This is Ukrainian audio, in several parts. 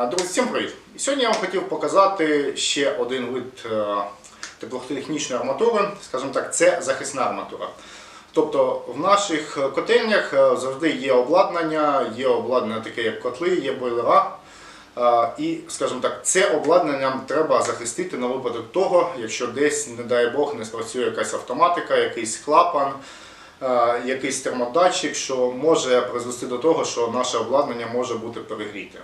Е, Друзі, всім привіт! Сьогодні я вам хотів показати ще один вид е, теплотехнічної арматури, скажімо так, це захисна арматура. Тобто в наших котельнях е, завжди є обладнання, є обладнання таке, як котли, є бойлера. І, скажімо так, це обладнання нам треба захистити на випадок того, якщо десь, не дай Бог, не спрацює якась автоматика, якийсь клапан, якийсь термодатчик, що може призвести до того, що наше обладнання може бути перегріте.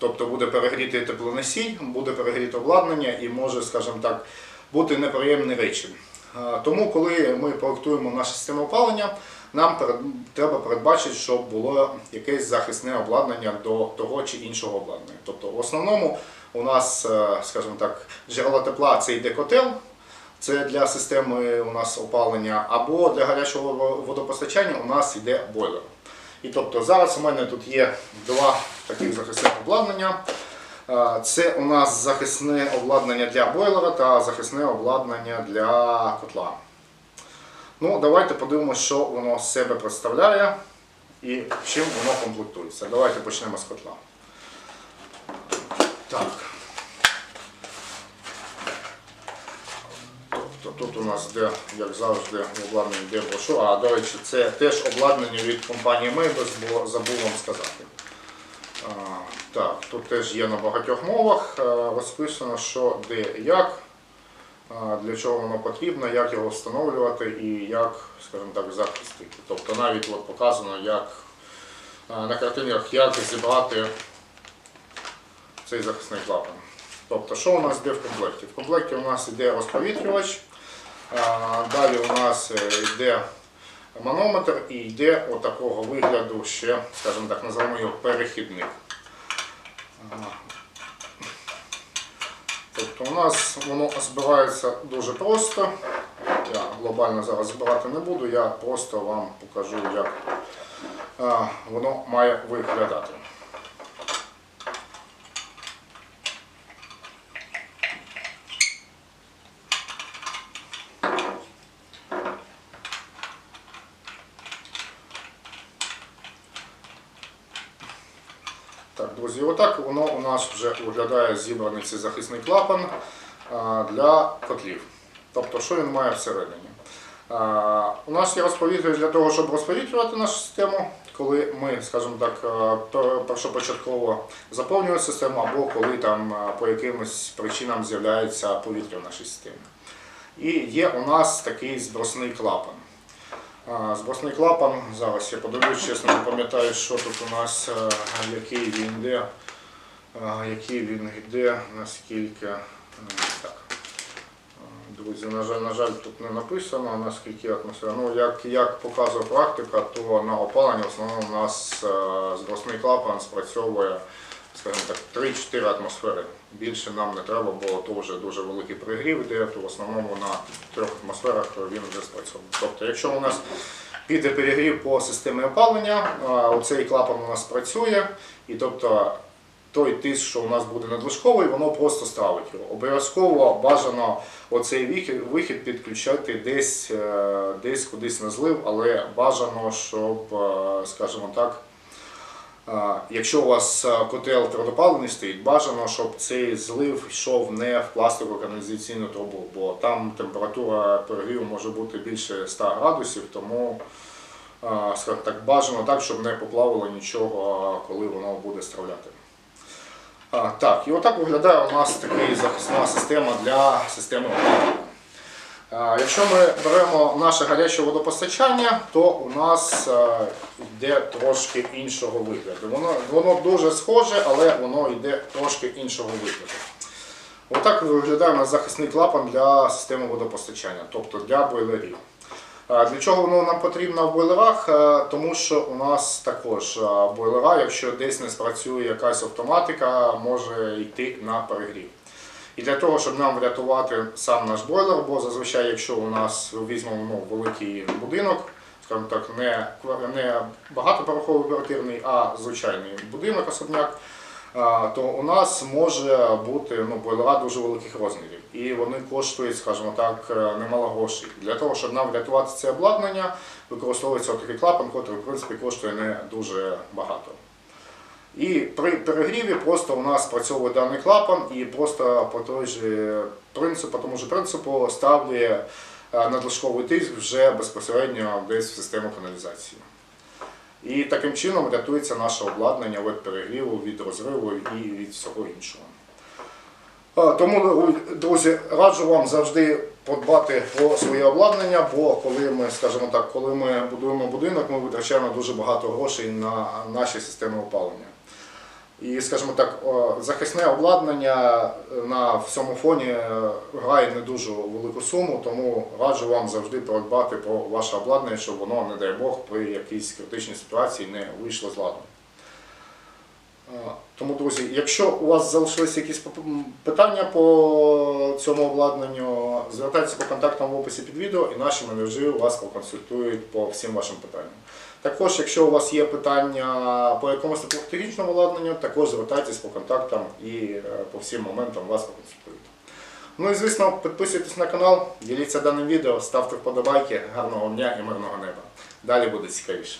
Тобто буде перегріти теплоносій, буде перегріти обладнання і може, скажімо так, бути неприємні речі. Тому, коли ми проектуємо нашу систему опалення, нам треба передбачити, щоб було якесь захисне обладнання до того чи іншого обладнання. Тобто, в основному у нас, е, скажімо так, джерело тепла це йде котел, це для системи у нас опалення, або для гарячого водопостачання у нас йде бойлер. І тобто зараз у мене тут є два таких захисних обладнання. Е, Це у нас захисне обладнання для бойлера та захисне обладнання для котла. Ну, давайте подивимося, що воно з себе представляє і чим воно комплектується. Давайте почнемо з котла. Так. Тобто тут у нас йде, як завжди, в обладнанні йде. А, до речі, це теж обладнання від компанії Mebus, бо забув вам сказати. Так, тут теж є на багатьох мовах е, розписано, що де як, для чого воно потрібно, як його встановлювати і як, скажімо так, захистити. Тобто навіть от показано, як на картинах, як зібрати цей захисний клапан. Тобто, що у нас йде в комплекті? В комплекті у нас йде розповітрювач, далі у нас е, йде манометр і йде отакого вигляду ще, скажімо так, називаємо його перехідник. Тобто у нас воно збивається дуже просто. Я глобально зараз збирати не буду, я просто вам покажу, як воно має виглядати. Так, друзі, отак воно у нас вже виглядає зібраний цей захисний клапан для котлів. Тобто, що він має всередині? У нас є розповітрювач для того, щоб розповітрювати нашу систему, коли ми, скажімо так, першопочатково заповнюємо систему, або коли там по якимось причинам з'являється повітря в нашій системі. І є у нас такий збросний клапан. Збросний клапан, зараз я подивлюсь, чесно не пам'ятаю, що тут у нас, е, який він йде, який він йде, наскільки. е, Так. Друзі, на жаль, на жаль, тут не написано, наскільки атмосфера. Ну, як, як показує практика, то на опалення в основному у нас е, збросний клапан спрацьовує скажімо так, 3-4 атмосфери. Більше нам не треба, бо то вже дуже великий пригрів йде, то в основному на трьох атмосферах він вже спрацьовує. Тобто, якщо у нас піде перегрів по системі опалення, оцей клапан у нас працює, і тобто той тиск, що у нас буде надлишковий, воно просто стравить його. Обов'язково бажано оцей вихід, підключати десь, е, десь кудись на злив, але бажано, щоб, е, скажімо так, Якщо у вас котел твердопаливний стоїть, бажано, щоб цей злив йшов не в пластикову каналізаційну трубу, бо там температура перегріву може бути більше 100 градусів, тому так, бажано так, щоб не поплавило нічого, коли воно буде стравляти. Так, і отак виглядає у нас така захисна система для системи опалення. Якщо ми беремо наше гаряче водопостачання, то у нас е, йде трошки іншого вигляду. Воно, воно дуже схоже, але воно йде трошки іншого вигляду. Отак виглядає у нас захисний клапан для системи водопостачання, тобто для бойлерів. Для чого воно нам потрібно в бойлерах? Тому що у нас також бойлера, якщо десь не спрацює якась автоматика, може йти на перегрів. І для того, щоб нам врятувати сам наш бойлер, бо зазвичай, якщо у нас візьмемо ну, великий будинок, скажімо так, не, не багатоповерховий а звичайний будинок особняк, то у нас може бути ну, бойлера дуже великих розмірів. І вони коштують, скажімо так, е, немало грошей. Для того, щоб нам врятувати це обладнання, використовується такий клапан, який в принципі коштує не дуже багато. І при перегріві просто у нас працьовує даний клапан і просто по той же принципу, тому же принципу ставлює надлишковий тиск вже безпосередньо десь в систему каналізації. І таким чином рятується наше обладнання від перегріву, від розриву і від всього іншого. Е, Тому, друзі, раджу вам завжди подбати про своє обладнання, бо коли ми, скажімо так, коли ми будуємо будинок, ми витрачаємо дуже багато грошей на наші системи опалення. І, скажімо так, захисне обладнання на всьому фоні е, грає не дуже велику суму, тому раджу вам завжди подбати про ваше обладнання, щоб воно, не дай Бог, при якійсь критичній ситуації не вийшло з ладу. Е, Тому, друзі, якщо у вас залишилися якісь питання по цьому обладнанню, звертайтеся по контактам в описі під відео і наші менеджери вас проконсультують по всім вашим питанням. Також, якщо у вас є питання по якомусь технічному обладнанню, також звертайтесь по контактам і е, по всім моментам вас поконсультують. Ну і звісно, підписуйтесь на канал, діліться даним відео, ставте вподобайки, гарного дня і мирного неба. Далі буде цікавіше.